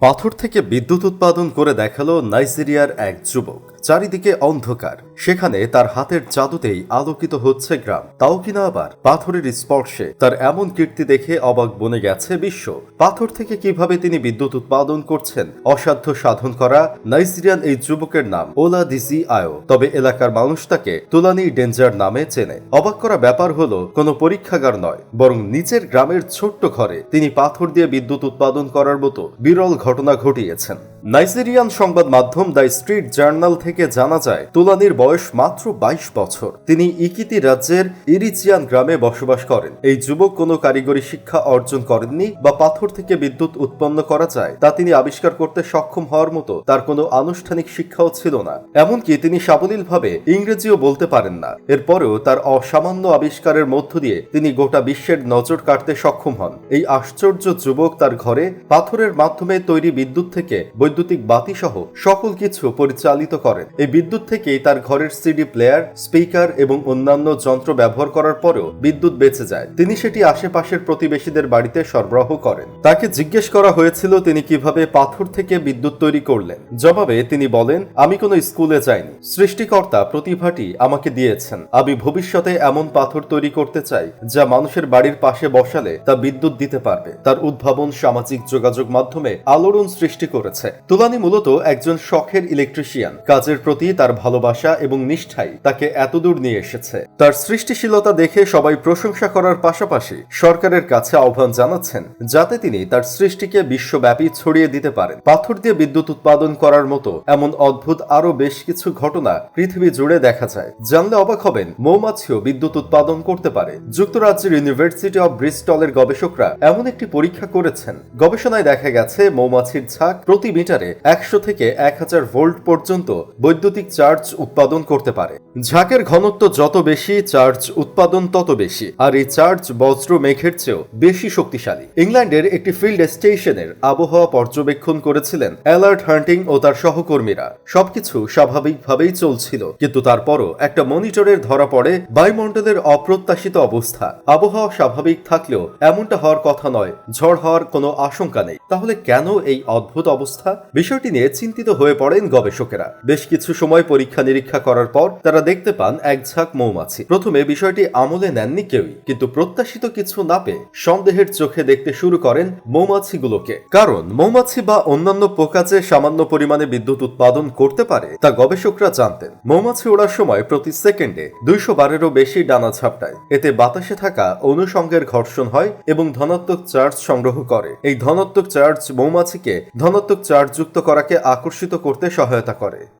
পাথর থেকে বিদ্যুৎ উৎপাদন করে দেখাল নাইজেরিয়ার এক যুবক। চারিদিকে অন্ধকার। সেখানে তার হাতের জাদুতেই আলোকিত হচ্ছে গ্রাম। তাও কিনা আবার পাথরের স্পর্শে তার এমন কীর্তি দেখে অবাক বনে গেছে বিশ্ব। পাথর থেকে কীভাবে তিনি বিদ্যুৎ উৎপাদন করছেন, অসাধ্য সাধন করা নাইজেরিয়ান এই যুবকের নাম ওলা দিজি আয়ো। তবে এলাকার মানুষ তাকে তুলানি ডেঞ্জার নামে চেনে। অবাক করা ব্যাপার হলো, কোনো পরীক্ষাগার নয়, বরং নিচের গ্রামের ছোট্ট ঘরে তিনি পাথর দিয়ে বিদ্যুৎ উৎপাদন করার মতো বিরল ঘটনা ঘটিয়েছেন। নাইজেরিয়ান সংবাদ মাধ্যম দ্য স্ট্রিট জার্নাল থেকে জানা যায়, তুলানির বয়স মাত্র বাইশ বছর। তিনি ইকিতি রাজ্যের ইরিচিয়ান গ্রামে বসবাস করেন। এই যুবক কোনো কারিগরি শিক্ষা অর্জন করেননি বা পাথর থেকে বিদ্যুৎ উৎপন্ন করা যায়, তা তিনি আবিষ্কার করতে সক্ষম হওয়ার মতো তার কোনো আনুষ্ঠানিক শিক্ষাও ছিল না। এমনকি তিনি সাবলীলভাবে ইংরেজিও বলতে পারেন না। এরপরেও তার অসামান্য আবিষ্কারের মধ্য দিয়ে তিনি গোটা বিশ্বের নজর কাটতে সক্ষম হন। এই আশ্চর্য যুবক তার ঘরে পাথরের মাধ্যমে তৈরি বিদ্যুৎ থেকে বৈদ্যুতিক বাতি সহ সকল কিছু পরিচালিত করেন। এই বিদ্যুৎ থেকেই তার ঘরের সিডি প্লেয়ার স্পিকার এবং অন্যান্য যন্ত্র ব্যবহার করার পরেও বিদ্যুৎ বেঁচে যায়। তিনি সেটি আশেপাশের প্রতিবেশীদের বাড়িতে সরবরাহ করেন। তাকে জিজ্ঞেস করা হয়েছিল তিনি কীভাবে পাথর থেকে বিদ্যুৎ তৈরি করলেন। জবাবে তিনি বলেন, আমি কোনো স্কুলে যাইনি। সৃষ্টিকর্তা প্রতিভাটি আমাকে দিয়েছেন। আমি ভবিষ্যতে এমন পাথর তৈরি করতে চাই, যা মানুষের বাড়ির পাশে বসালে তা বিদ্যুৎ দিতে পারবে। তার উদ্ভাবন সামাজিক যোগাযোগ মাধ্যমে আলোড়ন সৃষ্টি করেছে। তুলানি মূলত একজন শখের ইলেকট্রিশিয়ান কাজের প্রতি তার ভালোবাসা এবং নিষ্ঠাই তাকে এতদূর নিয়ে এসেছে। তার সৃষ্টিশীলতা দেখে সবাই প্রশংসা করার পাশাপাশি সরকারের কাছে আহ্বান জানাচ্ছেন, যাতে তিনি তার সৃষ্টিকে বিশ্বব্যাপী ছড়িয়ে দিতে পারেন। পাথর দিয়ে বিদ্যুৎ উৎপাদন করার মতো এমন অদ্ভুত আরও বেশ কিছু ঘটনা পৃথিবী জুড়ে দেখা যায়। জানলে অবাক হবেন, মৌমাছিও বিদ্যুৎ উৎপাদন করতে পারে। যুক্তরাজ্যের ইউনিভার্সিটি অব ব্রিস্টলের গবেষকরা এমন একটি পরীক্ষা করেছেন। গবেষণায় দেখা গেছে, মৌমাছির ঝাঁক প্রতি মিটারে একশো থেকে এক হাজার ভোল্ট পর্যন্ত বৈদ্যুতিক চার্জ উৎপাদন করতে পারে। ঝাঁকের ঘনত্ব যত বেশি, চার্জ উৎপাদন তত বেশি। আর এই চার্জ বজ্র মেঘের চেয়েও বেশি শক্তিশালী। ইংল্যান্ডের একটি ফিল্ড স্টেশনের আবহাওয়া পর্যবেক্ষণ করেছিলেন অ্যালার্ট হান্টিং ও তার সহকর্মীরা। সবকিছু স্বাভাবিকভাবেই চলছিল, কিন্তু তারপরও একটা মনিটরের ধরা পড়ে বায়ুমণ্ডলের অপ্রত্যাশিত অবস্থা। আবহাওয়া স্বাভাবিক থাকলেও এমনটা হওয়ার কথা নয়, ঝড় হওয়ার কোনো আশঙ্কা নেই। তাহলে কেন এই অদ্ভুত অবস্থা? বিষয়টি নিয়ে চিন্তিত হয়ে পড়েন গবেষকেরা। বেশ কিছু সময় পরীক্ষা নিরীক্ষা করার পর তারা দেখতে পান এক ঝাঁক মৌমাছি। প্রথমে বিষয়টি আমলে নেননি কেউই, কিন্তু প্রত্যাশিত কিছু না পেয়ে সন্দেহের চোখে দেখতে শুরু করেন মৌমাছিগুলোকে। কারণ মৌমাছি বা অন্যান্য পোকা যে সামান্য পরিমাণে বিদ্যুৎ উৎপাদন করতে পারে, তা গবেষকরা জানতেন। মৌমাছি ওড়ার সময় প্রতি সেকেন্ডে দুইশো বারেরও বেশি ডানা ঝাপটায়। এতে বাতাসে থাকা অনুষঙ্গের ঘর্ষণ হয় এবং ধনাত্মক চার্জ সংগ্রহ করে। এই ধনাত্মক চার্জ মৌমাছিকে ধনাত্মক চার্জ যুক্ত করাকে আকর্ষিত করতে সহায়তা করে।